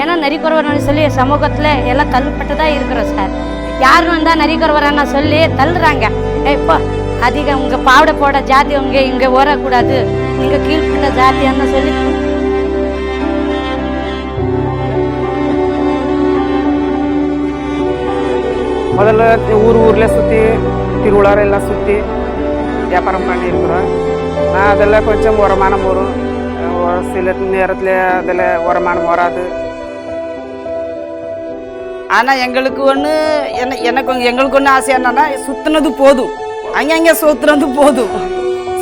ஏன்னா நரிக்குறவர்னு சொல்லி சமூகத்தில் எல்லாம் தள்ளுப்பட்டு தான் இருக்கிறோம் சார் யாரும் வந்தால் நரிக்குறவரான்னு சொல்லி தள்ளுறாங்க. இப்போ அதிகம் உங்கள் பாவடை போட ஜாதி உங்க இங்கே ஓரக்கூடாது நீங்கள் கீழ்பட்ட ஜாதியான்னு சொல்லி. முதல்ல ஊர் ஊரில் சுற்றி திருவிழா எல்லாம் சுற்றி வியாபாரம் பண்ணியிருக்கிறோம். நான் அதெல்லாம் கொஞ்சம் உரமானம் வரும் ஒரு சில நேரத்தில் அதில் உரமானம் வராது ஆனால் எங்களுக்கு ஒன்று என்ன எனக்கு எங்களுக்கு ஒன்று ஆசை என்னன்னா சுற்றுனது போதும். அங்கங்கே சுற்றுனது போதும்.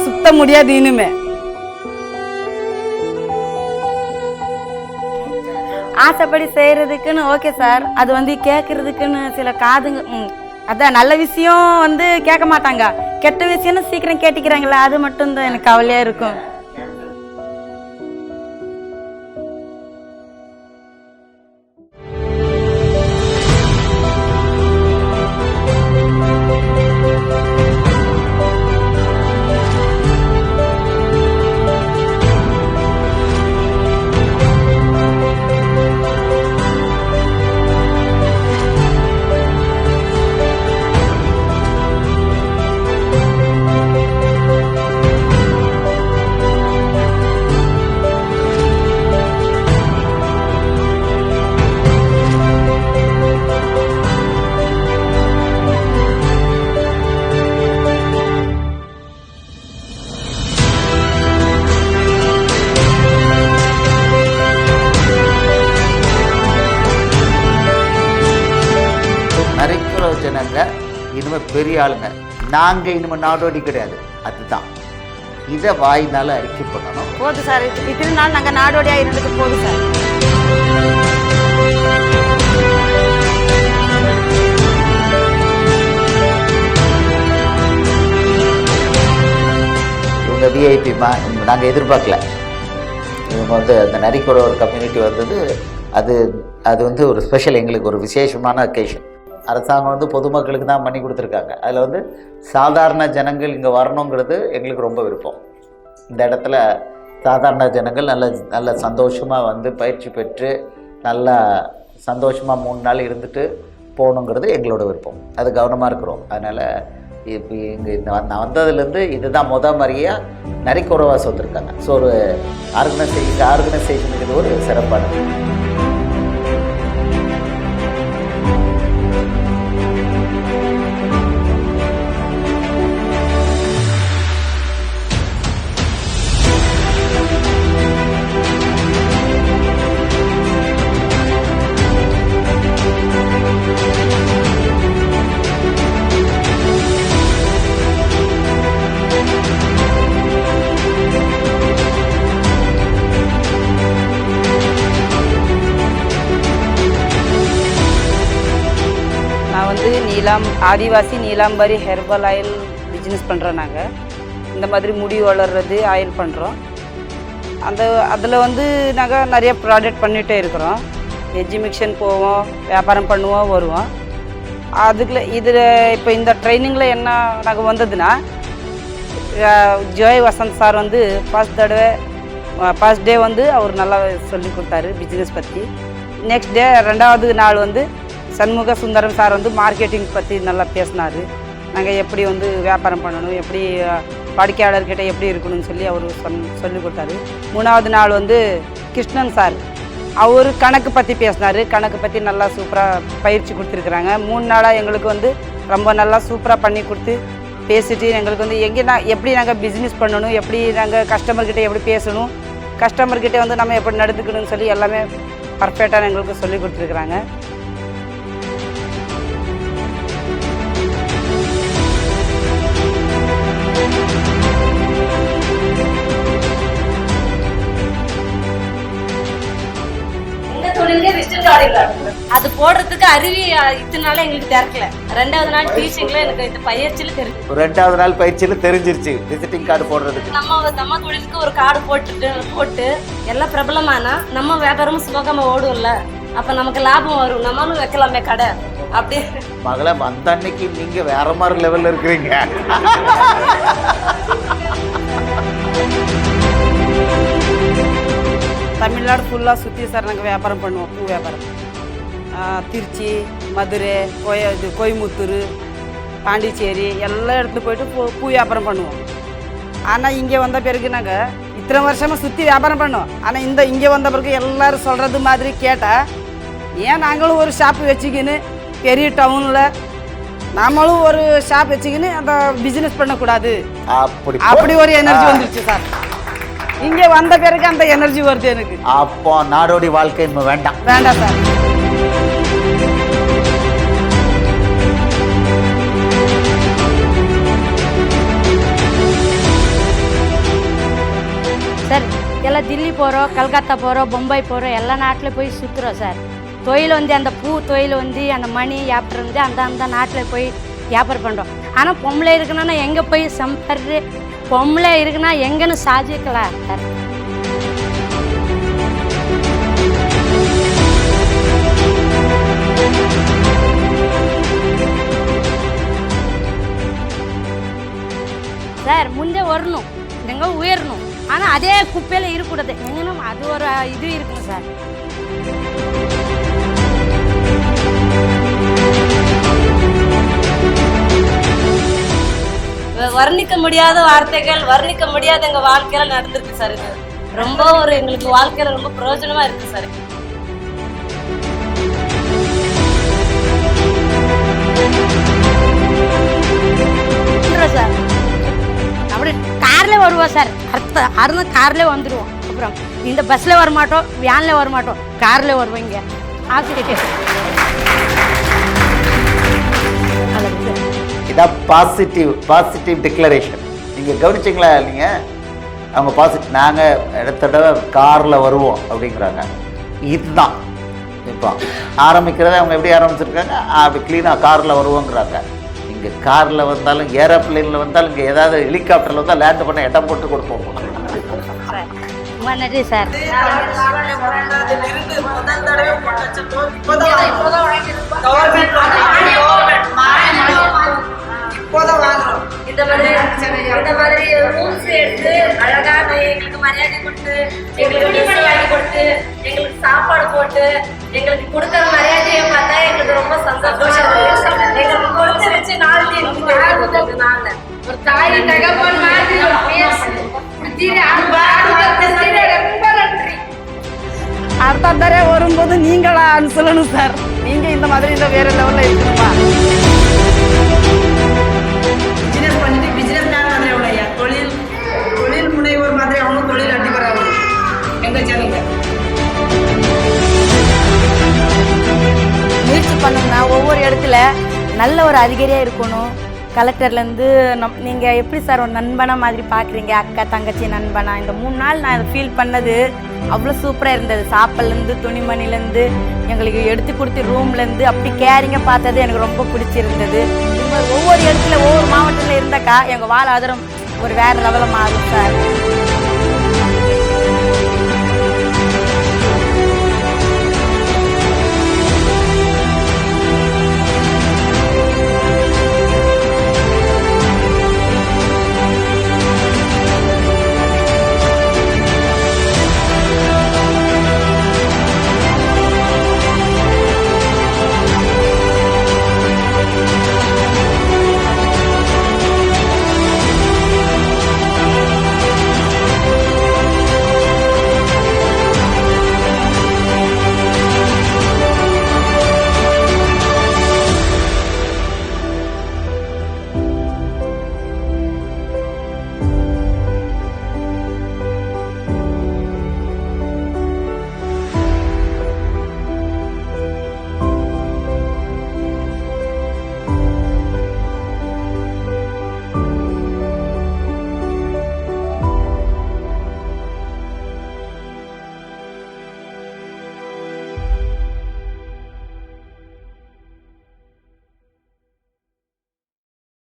சுத்த முடியாது இனிமே. ஆசைப்படி செய்கிறதுக்குன்னு ஓகே சார் அது வந்து கேட்குறதுக்குன்னு சில காதுங்க அதான் நல்ல விஷயம் வந்து கேட்க மாட்டாங்க. கெட்ட விஷயம்னு சீக்கிரம் கேட்டுக்கிறாங்களே அது மட்டும்தான் எனக்கு கவலையாக இருக்கும். இனிமே பெரிய ஆளுங்க. நாங்க இனிமே நாடோடி கிடையாது. அதுதான். இதை வாயினால அறிக்கை பண்ணணும். போதும் சார். இது இத்தனை நாள் நாங்கள் நாடோடியாக இருந்தது போதும் சார். இவங்க விஐபி மா? நாங்க எதிர்பார்க்கல. இவங்க வந்து அந்த நரிக்குற ஒரு கம்யூனிட்டி வந்தது. அது அது வந்து ஒரு ஸ்பெஷல் எங்களுக்கு ஒரு விசேஷமான அக்கேஷன் அரசாங்கம் வந்து பொதுமக்களுக்கு தான் பண்ணி கொடுத்துருக்காங்க. அதில் வந்து சாதாரண ஜனங்கள் இங்கே வரணுங்கிறது எங்களுக்கு ரொம்ப விருப்பம். இந்த இடத்துல சாதாரண ஜனங்கள் நல்ல நல்ல சந்தோஷமாக வந்து பயிற்சி பெற்று நல்லா சந்தோஷமாக மூணு நாள் இருந்துட்டு போகணுங்கிறது எங்களோட விருப்பம். அது கவனமாக இருக்கிறோம். அதனால் இப்போ இங்கே இந்த நான் வந்ததுலேருந்து இதுதான் முத மாதிரியாக நிறைய குறைவாக வந்திருக்காங்க ஸோ ஒரு ஆர்கனைசேஷன் ஆர்கனைசேஷனுக்கு இது ஒரு சிறப்பானது. Neelam Adivasi Neelambari herbal oil business பண்ணுறோம் நாங்கள் இந்த மாதிரி முடி வளர்றது ஆயில் பண்ணுறோம் அந்த அதில் வந்து நாங்கள் நிறைய ப்ராடக்ட் பண்ணிகிட்டே இருக்கிறோம். எஜிமிக்ஷன் போவோம் வியாபாரம் பண்ணுவோம் வருவோம். அதுக்குள்ள இதில் இப்போ இந்த ட்ரைனிங்கில் என்ன நாங்கள் வந்ததுன்னா ஜோய் வசந்த் சார் வந்து ஃபர்ஸ்ட் தடவை ஃபர்ஸ்ட் டே வந்து அவர் நல்லா சொல்லி கொடுத்தாரு பிஸ்னஸ் பற்றி நெக்ஸ்ட் டே ரெண்டாவது நாள் வந்து சண்முக சுந்தரம் சார் வந்து மார்க்கெட்டிங் பற்றி நல்லா பேசினார். நாங்கள் எப்படி வந்து வியாபாரம் பண்ணணும் எப்படி வாடிக்கையாளர்கிட்ட எப்படி இருக்கணும்னு சொல்லி அவர் சொன் சொல்லி கொடுத்தாரு. மூணாவது நாள் வந்து கிருஷ்ணன் சார் அவர் கணக்கு பற்றி பேசினார். கணக்கு பற்றி நல்லா சூப்பராக பயிற்சி கொடுத்துருக்குறாங்க. மூணு நாளாக எங்களுக்கு வந்து ரொம்ப நல்லா சூப்பராக பண்ணி கொடுத்து பேசிட்டு எங்களுக்கு வந்து எங்கே நான் எப்படி நாங்கள் பிஸ்னஸ் பண்ணணும் எப்படி நாங்கள் கஸ்டமர்கிட்ட எப்படி பேசணும் கஸ்டமர்கிட்ட வந்து நம்ம எப்படி நடந்துக்கணும்னு சொல்லி எல்லாமே பர்ஃபெக்டாக எங்களுக்கு சொல்லி கொடுத்துருக்குறாங்க. அருவி இத்தனை நாள் எங்களுக்கு திறக்கல. ரெண்டாவது நாள் டீச்சிங்ல எனக்கு இந்த பயிற்சியில தெரிஞ்சு. ஒரு ரெண்டாவது நாள் பயிற்சியில் தெரிஞ்சிருச்சு. விசிட்டிங் கார்டு போடுறதுக்கு. நம்ம நம்ம தொழிலுக்கு ஒரு கார்டு போட்டுட்டு போட்டு எல்லாம் பிரபலமானா நம்ம வியாபாரமும் சுபகமா ஓடும்ல. அப்ப நமக்கு லாபம் வரும். நம்மளும் வைக்கலாமே கடை. அப்படி. மகளே அந்த அன்னைக்கு நீங்க வேற மாதிரி லெவல்ல இருக்கிறீங்க. தமிழ்நாடு ஃபுல்லாக சுற்றி சார் நாங்கள் வியாபாரம் பண்ணுவோம். பூ வியாபாரம். திருச்சி மதுரை கோய இது கோயம்புத்தூர் பாண்டிச்சேரி எல்லா இடத்துக்கு போயிட்டு பூ பூ வியாபாரம் பண்ணுவோம். ஆனால் இங்கே வந்த பிறகு நாங்கள் இத்தனை வருஷமாக சுற்றி வியாபாரம் பண்ணோம். ஆனால் இந்த இங்கே வந்த பிறகு எல்லாரும் சொல்கிறது மாதிரி கேட்டால் ஏன் நாங்களும் ஒரு ஷாப் வச்சுக்கின்னு பெரிய டவுனில் நாமளும் ஒரு ஷாப் வச்சுக்கின்னு அந்த பிஸ்னஸ் பண்ணக்கூடாது. அப்படி அப்படி ஒரு எனர்ஜி வந்துருச்சு சார். இங்கே வந்த பிறகு அந்த எனர்ஜி வருது எனக்கு. அப்போ நாடோடி வாழ்க்கை வேண்டாம். வேண்டாம் சார். தில்லி போகிறோம் கல்கத்தா போகிறோம் பொம்பாய் போகிறோம் எல்லா நாட்டில் போய் சுற்றுறோம் சார். தொழில் வந்து அந்த பூ தொழில் வந்து அந்த மணி வியாபாரம் வந்து அந்த அந்த நாட்டில் போய் வியாபாரம் பண்ணுறோம் ஆனால் பொம்பளை இருக்குன்னா எங்கே போய் சம்பாரு பொம்பளை இருக்குன்னா எங்கன்னு சாதிக்கலாம் சார். சார் முந்தே வரணும். எங்க உயரணும். ஆனால் அதே குப்பையில் இருக்கக்கூடாது. இன்னும் அது ஒரு இது இருக்கும் சார். வ- வர்ணிக்க முடியாத வார்த்தைகள் வர்ணிக்க முடியாத எங்கள் வாழ்க்கையில் நடந்திருக்கு சார் இது. ரொம்ப ஒரு எங்களுக்கு வாழ்க்கையில் ரொம்ப பிரயோஜனமாக இருக்குது சார். சார் கார்லேயே வந்துடுவோம் அப்புறம் இந்த பஸ்ஸில் வரமாட்டோம் வேனில் வரமாட்டோம் வர மாட்டோம் வருவோம் இங்கே. ஆசிரியர் இதான் பாசிட்டிவ் பாசிட்டிவ் டிக்ளரேஷன் நீங்கள் கவனிச்சிங்களா நீங்கள் அவங்க பாசிட்டிவ் நாங்கள் அடுத்த காரில் வருவோம் அப்படிங்கிறாங்க. இதுதான். இப்போ ஆரம்பிக்கிறத அவங்க எப்படி ஆரம்பிச்சிருக்காங்க? அப்படி க்ளீனாக காரில் வருவோங்கிறாங்க. இங்கே காரில் வந்தாலும் ஏரோப்ளேனில் வந்தாலும் இங்கே ஏதாவது ஹெலிகாப்டரில் வந்தால் லேண்ட் பண்ண இடம் போட்டு கொடுப்போம். ரொம்ப நன்றி சார் இந்த மாதிரி இந்த மாதிரி ரூம்ஸ் எடுத்து அழகா எங்களுக்கு மரியாதை கொடுத்து எங்களுக்கு ட்ரெஸ் வாங்கி கொடுத்து எங்களுக்கு சாப்பாடு போட்டு எங்களுக்கு கொடுக்குற மரியாதையை பார்த்தா எங்களுக்கு ரொம்ப சந்தோஷம் எங்களுக்கு கொடுத்து வச்சு நாலு எங்களுக்கு நாள்ல ஒரு தாய் தகப்பன் மாதிரி அடுத்த தடவை வரும்போது நீங்களான்னு சொல்லணும் சார். நீங்கள் இந்த மாதிரி இந்த வேற லெவலில் இருக்கணுமா? பிஸ்னஸ் பண்ணிட்டு பிஸ்னஸ் மேன் மாதிரி அவங்க ஐயா. தொழில் தொழில் முனைவோர் மாதிரி அவனும் தொழில் அதிபர் ஆகணும் எங்க ஜனங்க முயற்சி பண்ணோம்னா ஒவ்வொரு இடத்துல நல்ல ஒரு அதிகாரியாக இருக்கணும். கலெக்டர்லேருந்து நம் நீங்கள் எப்படி சார் ஒரு நண்பனாக மாதிரி பார்க்குறீங்க அக்கா தங்கச்சி நண்பனா? இந்த மூணு நாள் நான் ஃபீல் பண்ணது அவ்வளோ சூப்பராக இருந்தது. சாப்பிட்லேருந்து துணிமணிலேருந்து எங்களுக்கு எடுத்து கொடுத்து ரூம்லேருந்து அப்படி கேரிங்காக பார்த்தது எனக்கு ரொம்ப பிடிச்சிருந்தது. ஒவ்வொரு இடத்துல ஒவ்வொரு மாவட்டத்தில் இருந்தாக்கா எங்கள் வாழ் ஆதரம் ஒரு வேறு லெவலமாக இருக்கும் சார்.